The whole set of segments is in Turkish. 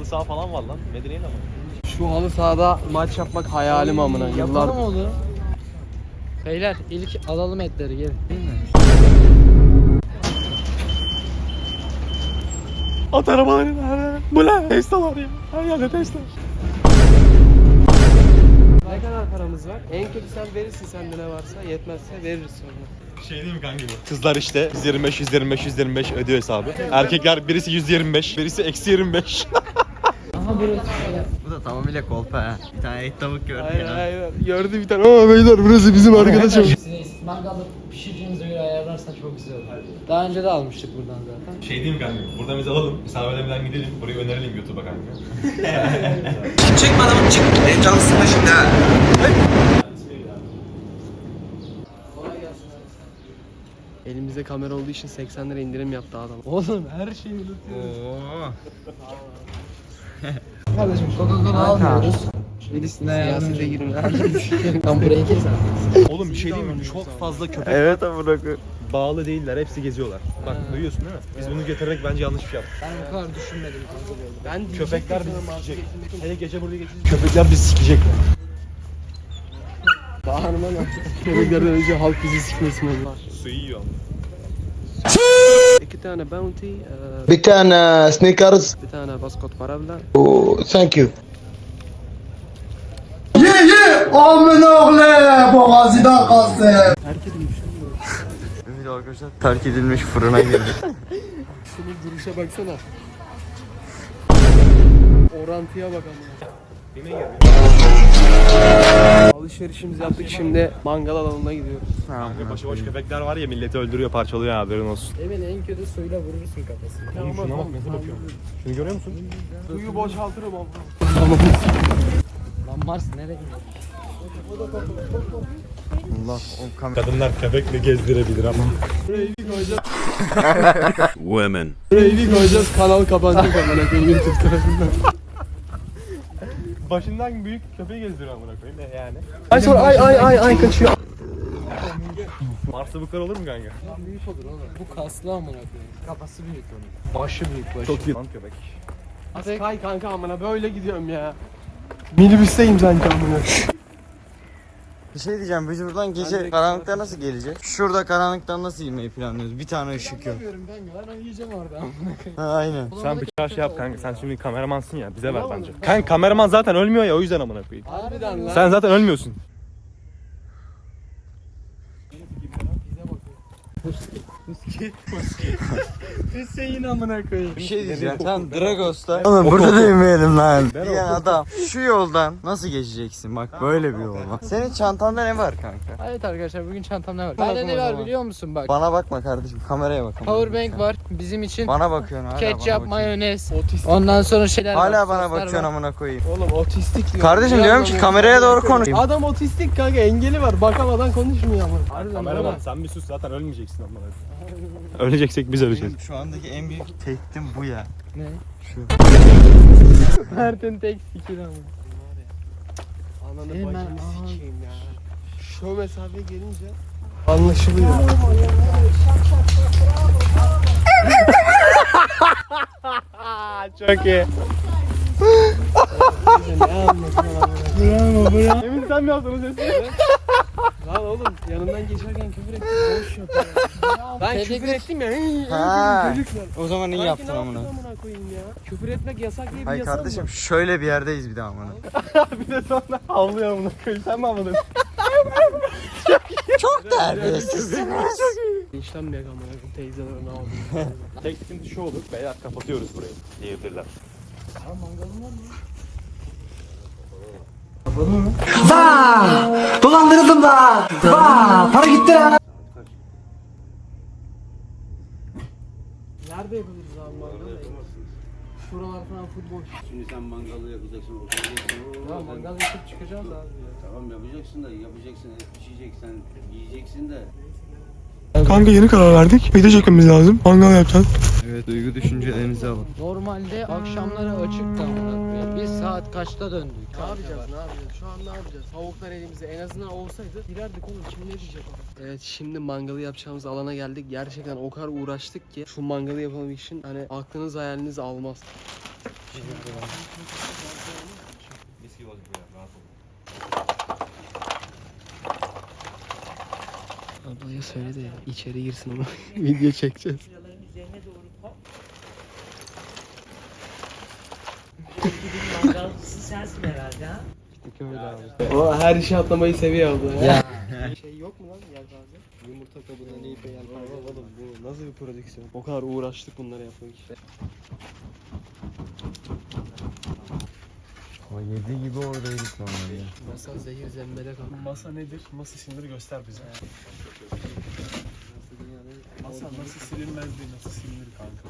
Halı saha falan var lan. Medine'yle ama. Şu halı sahada maç yapmak hayalim amına. Yıllar Yapalım oğlum. Beyler ilk alalım etleri gel. Değil mi? At arabaları Bu ne? Tesla var ya. Her yerde Tesla. Ne kadar paramız var? En kötü sen verirsin sende ne varsa. Yetmezse veririz sonra. Şey değil mi kanka bu? Kızlar işte 125, 125, 125 ödüyor hesabı. Erkekler birisi 125, birisi eksi 25. Burası. Bu da tamamıyla kolpa ha. Bir tane et tavuk gördü Hayır ya. hayır. Gördü bir tane. Aa beyler burası bizim arkadaşım. Size mangalda pişireceğimize göre ayarlarsan çok güzel olur. Daha önce de almıştık buradan zaten. Şey değil mi kanka? Buradan biz alalım. Hesap ödemeden gidelim. Burayı önerelim YouTube'a kanka. Çekme adamı çık. Benim canım sıkma şimdi ha. Elimizde kamera olduğu için 80 lira indirim yaptı adam. Oğlum her şeyi unutuyoruz. Oo. Kardeşim Coca-Cola almıyoruz. Siyasete girme. Tam buraya gir sen. Oğlum bir şey değil mi? Çok fazla köpek Evet amına koyayım. bağlı değiller. Hepsi geziyorlar. Bak duyuyorsun değil mi? Biz bunu getirerek bence yanlış bir şey yaptık. Ben o kadar düşünmedim kanka böyle. Ben Köpekler diyecektim bizi sana sikecek. Hele gece buraya geçeceğiz. Köpekler bizi sikecekler. Bağırma lan. Köpeklerden önce halk bizi sikmesin onlar. Su yiyor. İki tane bounty, e, Bir tane Snickers. bir tane baskot parabla. Oh, thank you. Ye ye! Amin oğle! Boğazıdan kalsın. Ümit arkadaşlar terk edilmiş fırına girdi. Şunun duruşa baksana. Orantıya bak ama. Alışverişimizi yaptık şimdi mangal alanına gidiyoruz. Kanka başıboş köpekler var ya milleti öldürüyor parçalıyor ya haberin olsun. Evin en kötü suyla vurursun kafasını. Oğlum şuna bak nasıl bakıyor. Şunu görüyor musun? Suyu boşaltırım abla. Lan Mars nereye? Allah o kamera. Kadınlar köpekle gezdirebilir ama. Women. Evi koyacağız kanal kapanacak amına koyayım YouTube tarafından. Başından büyük köpeği gezdiriyor amına koyayım ne yani. Ay sonra ay ay ay ay kaçıyor. Mars'ta bu kadar olur mu kanka? Büyük olur oğlum. Bu kaslı amına koyayım. Kafası büyük onun. Başı büyük başı. Çok iyi lan köpek. Kay kanka amına böyle gidiyorum ya. Minibüsteyim sanki amına. Bir şey diyeceğim biz buradan gece karanlıkta nasıl geleceğiz? Şurada karanlıktan nasıl girmeyi planlıyoruz? Bir tane ışık yok. Bilmiyorum kanka ben yiyeceğim orada amına koyayım. Ha aynen. Sen bir şey yap kanka sen şimdi kameramansın ya bize ver bence. Kanka kameraman zaten ölmüyor ya o yüzden amına koyayım. Harbiden lan. Sen zaten ölmüyorsun. Hüseyin amına koyayım. Bir şey diyeceğim. Sen Dragos'ta. Oğlum burada değmeyelim lan. Diyen adam. Şu yoldan nasıl geçeceksin? Bak böyle bir yol var. Senin çantanda ne var kanka? Evet arkadaşlar bugün çantamda ne var? Bende ne var biliyor musun bak. Bana bakma kardeşim kameraya bak. Powerbank var bizim için. Bana bakıyorsun hala bana Ketçap, bakıyorsun. mayonez. Otistik. Ondan sonra şeyler var. Hala bana bakıyorsun amına koyayım. Oğlum otistik diyor. Kardeşim diyorum ki kameraya doğru konuş. Adam otistik kanka engeli var bakamadan konuşmuyor ama. Harbiden Kameraman bana. sen bir sus zaten ölmeyeceksin amına. Öleceksek biz öleceğiz. Benim şu andaki en büyük tehdit'im bu ya. Ne? Şu. Mert'in tek fikri ama. Ananı bacını sikeyim ya. Şu mesafeye gelince anlaşılıyor. Çok iyi. ne anlatıyorsun Bravo. Emin sen mi yaptın o sesi? Lan oğlum yanından geçerken küfür ettim. Boş. Ben Tedik- küfür ettim ya. O zaman iyi yaptın ne amına. Küfür etmek yasak diye bir Hayır kardeşim mı? şöyle bir yerdeyiz bir daha amına. bir de sonra havlıyor amına koyayım. Sen mi havladın? Çok terbiyesizsiniz. İşlenmeyek amına koyayım teyzeler ne oldu? Tek sıkıntı şu olur. Beyler kapatıyoruz burayı. Diyebilirler. Dolandırıldım da. Vaa, para gitti lan. Nerede yapabiliriz abi mangalı? Şuralar falan futbol. Şimdi sen mangalı yapacaksın, oturacaksın. Ya mangal yapıp çıkacağız abi ya. Tamam yapacaksın da yapacaksın, et pişireceksin, yiyeceksin de. Kanka yeni karar verdik. Video çekmemiz lazım. Mangal yapacağız. Evet duygu düşüncelerinizi alın. Normalde akşamları açıktı amına koyayım. Biz saat kaçta döndük? Ne yapacağız ne yapacağız? Şu an ne yapacağız? Tavuklar elimizde en azından olsaydı girerdik oğlum kim ne diyecek ona? Evet şimdi mangalı yapacağımız alana geldik. Gerçekten o kadar uğraştık ki şu mangalı yapabilmek için hani aklınız hayaliniz almaz. Ablaya söyle de içeri girsin ama video çekeceğiz. Mangalcısı sensin herhalde ha? O her işe atlamayı seviyor abla Ya. Şey yok mu lan yelpaze? Yumurta kabına ne ipe yelpaze oğlum bu nasıl bir prodüksiyon? O kadar uğraştık bunları yapmak için. O yedi gibi oradaydık normalde. Masa zehir zembele kaldı. Masa nedir? Masa siniri göster bize. Masa nasıl silinmezdi, nasıl silinir kanka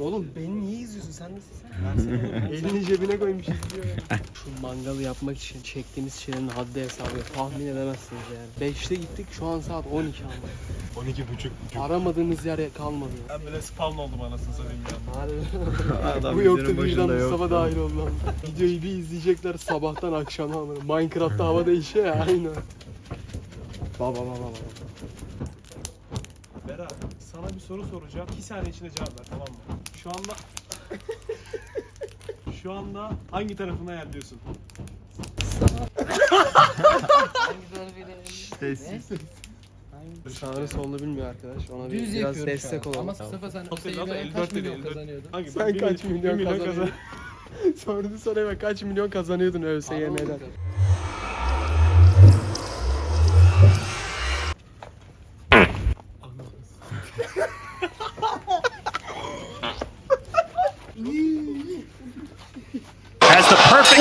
Oğlum beni niye izliyorsun sen nasıl sen? Elini cebine koymuş izliyor. Şu mangalı yapmak için çektiğimiz şeylerin haddi hesabı yok. Tahmin edemezsiniz yani. 5'te gittik şu an saat 12 ama. 12 buçuk. Aramadığımız yer kalmadı. Ben böyle spawn oldum anasını satayım ya. Harbi. Bu yoktu birden Mustafa dahil oldu. Videoyu bir izleyecekler sabahtan akşama ama. Minecraft'ta hava değişiyor ya aynı. Baba baba baba. Berat sana bir soru soracağım. 2 saniye içinde cevap ver tamam mı? Şu anda... Şu anda hangi tarafına yerliyorsun? Sağını solunu bilmiyor arkadaş. Ona bir, Düz biraz yapıyorum destek şu an. olalım. Ama Mustafa sen Zaten Hüseyin'e kaç 54 dedi, milyon 54. kazanıyordun? Hangi? Sen kaç milyon- kazanıyordun? Sordu soruya bak kaç milyon kazanıyordun ÖSYM'den.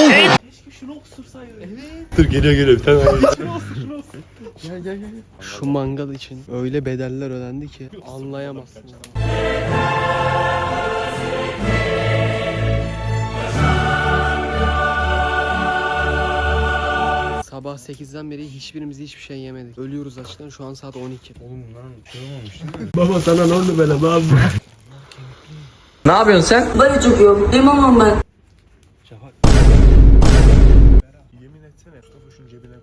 Keşke şunu osursaydın. Evet. Dur geliyor geliyor bir tane. Şunu osur şunu osur. Gel gel gel. Şu mangal için öyle bedeller ödendi ki anlayamazsınız. Sabah 8'den beri hiçbirimiz hiçbir şey yemedik. Ölüyoruz açlıktan şu an saat 12. Oğlum bunların şey olmamış. Baba sana ne oldu böyle ne Ne yapıyorsun sen? Böyle çıkıyorum. İmamım ben.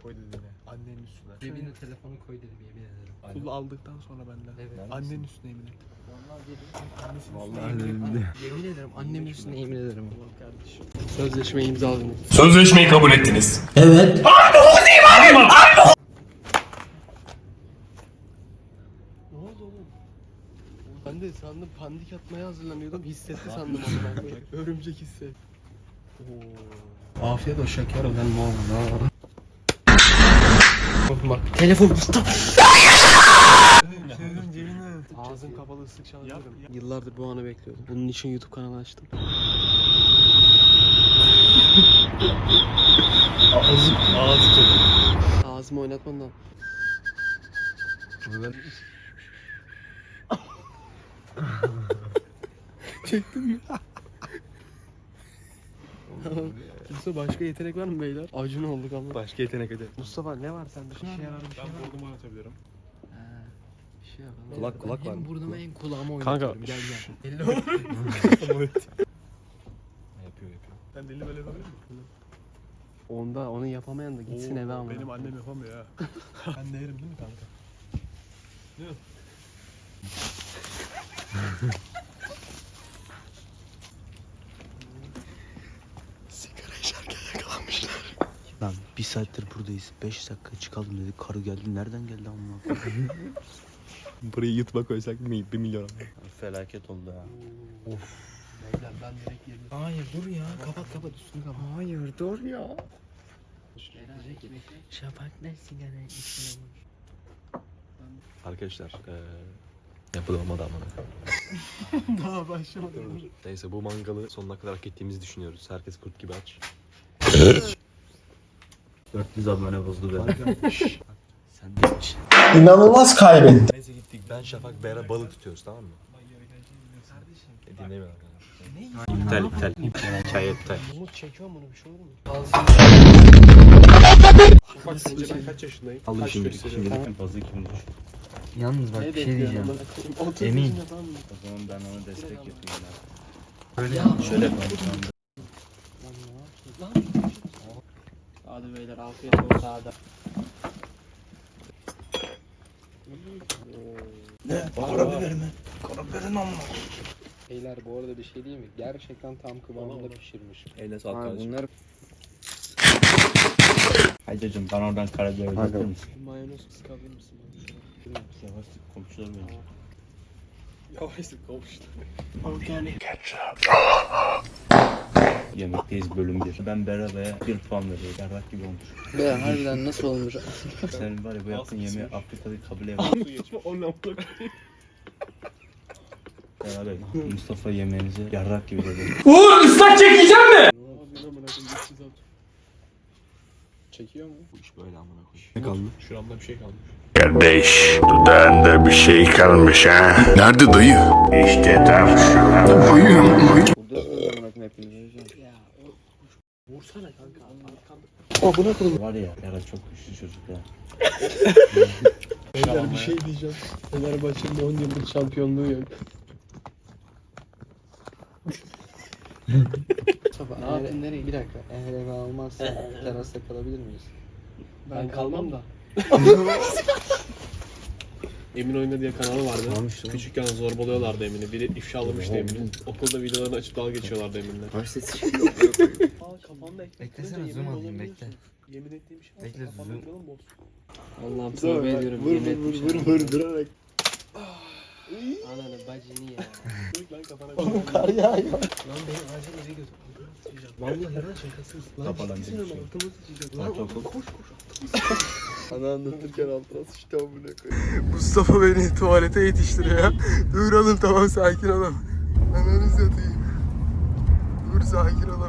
Koy dediğine. Annenin üstüne. Cebine telefonu koy dedim yemin ederim. Pulu aldıktan sonra benden. Evet. Annenin üstüne yemin et. Vallahi dedim. Yemin ederim annemin üstüne yemin ederim. kardeşim. Sözleşme imzaladım. Sözleşmeyi kabul ettiniz. Evet. Ne oldu oğlum? Ben de sandım pandik atmaya hazırlanıyordum. Hissetti sandım onu ben. Örümcek hisset. Oo. Afiyet o şeker olan ne oldu? Bak telefon Ağzın kapalı ıslık çalıyorum. Yıllardır bu anı bekliyordum. Bunun için YouTube kanalı açtım. Ağzı, ağzı çok. Ağzımı oynatman lazım. Çektin mi? Mustafa başka yetenek var mı beyler? Acun olduk ama. Başka yetenek hadi. Mustafa ne var sende? Bir şey yarar bir şey Ben var. bordumu atabilirim. Bir şey yapalım. Kulak kulak var. Hem burnuma hem kulağıma Kanka, oynatıyorum. Gel gel. Yapıyor yapıyor. Sen deli böyle yapabilir misin? Onda onu yapamayan da gitsin Oo, eve ama. Benim annem yapamıyor ha. ben de yerim değil mi kanka? Sigara içerken yakalanmışlar. Lan bir saattir buradayız. 5 dakika çıkalım dedik. Karı geldi. Nereden geldi amına koyayım? Burayı YouTube'a koysak bir, bir milyon. Felaket oldu ha. Beyler ben direkt yerim. Hayır dur ya. Kapat kapat üstünü kapat. Hayır dur ya. Şafak ne sigara içiyor? Arkadaşlar eee yapılamadı ama. Daha başlamadım. Neyse bu mangalı sonuna kadar hak ettiğimizi düşünüyoruz. Herkes kurt gibi aç. 400 abone bozdu beni. Sen de iç. İnanılmaz kaybettim. Neyse gittik. Ben Şafak Beyra balık tutuyoruz tamam mı? E, dinlemiyor arkadaşlar. İptal iptal. Hikaye iptal. Umut çekiyor bunu bir şey olur mu? Bak sence ben kaç yaşındayım? Kaç şimdi. Şimdi fazla kim Yalnız bak Ne bir şey diyeceğim. Emin. O zaman ben ona destek yapayım ya. Böyle Şöyle yapalım. Lan ne yapıyorsun? Lan. Hadi beyler afiyet olsun sağda. Karabiber mi? Karabiberin amma. Beyler bu arada bir şey değil mi? Gerçekten tam kıvamında pişirmiş. Eyle sağlık Abi kardeşim. bunlar Haydacım bana oradan karabiber uzatır mısın? Mayonez sıkabilir misin? Yavaş komşular benim. Yavaşlık olmuştu. Organik. Yemekteyiz bölüm 1. Ben Beraba'ya 1 puan veriyorum. Yarrak gibi olmuş. Be harbiden nasıl olmuş? Senin var ya bu yaptığın yemeği Afrika'da kabul et. Su geçme onunla Beraber Mustafa yemeğinizi yarrak gibi dedi. Amına koyayım? Geçsiz at. Çekiyor mu? Bu iş böyle amına koyayım. Ne kaldı? Şuramda bir şey kalmış. Kardeş, dudağında bir şey kalmış ha. Nerede dayı? İşte tam şurada. Buyurun. Hepiniz. Ya o... Vursana kanka. Arkanda. Var ya Yara çok güçlü çocuk ya. Beyler bir şey diyeceğim. Fenerbahçe'nin 10 yıllık şampiyonluğu yok. ne yaptın nereye? Bir dakika. Eğer eve almazsan terasta kalabilir miyiz? Ben kalmam da. Emin Oyna diye kanalı vardı. Küçükken zorbalıyorlardı Emin'i. Biri ifşalamıştı Emin'i. Okulda videolarını açıp dalga geçiyorlardı Emin'le. Baş sesi şey Aa kafanda. Beklesene, zoom alayım, bekle. Yemin ettiğim şey. Bekle, zoom. Allah'ım tövbe ediyorum. Vur vur vur vur durarak. Ananı bacını ya. Lan kafana Oğlum kar yağıyor. Lan beni acil eve götür. Vallahi lan şakasız. Lan Kafadan gitsene bir şey. altıma sıçacak. Lan çok- koş koş. Ana anlatırken altına sıçtı amına koyayım. Mustafa beni tuvalete yetiştiriyor. Dur oğlum tamam sakin ol. Ananı satayım. Dur sakin ol